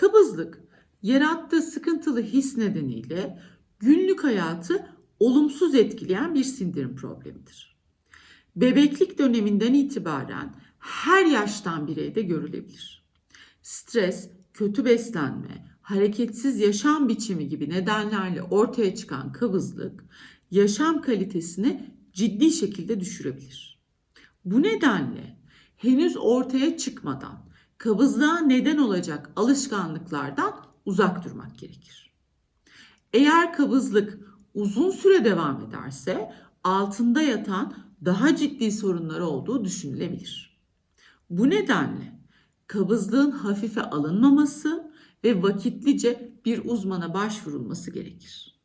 kabızlık yarattığı sıkıntılı his nedeniyle günlük hayatı olumsuz etkileyen bir sindirim problemidir. Bebeklik döneminden itibaren her yaştan bireyde görülebilir. Stres, kötü beslenme, hareketsiz yaşam biçimi gibi nedenlerle ortaya çıkan kabızlık yaşam kalitesini ciddi şekilde düşürebilir. Bu nedenle henüz ortaya çıkmadan kabızlığa neden olacak alışkanlıklardan uzak durmak gerekir. Eğer kabızlık uzun süre devam ederse altında yatan daha ciddi sorunları olduğu düşünülebilir. Bu nedenle kabızlığın hafife alınmaması ve vakitlice bir uzmana başvurulması gerekir.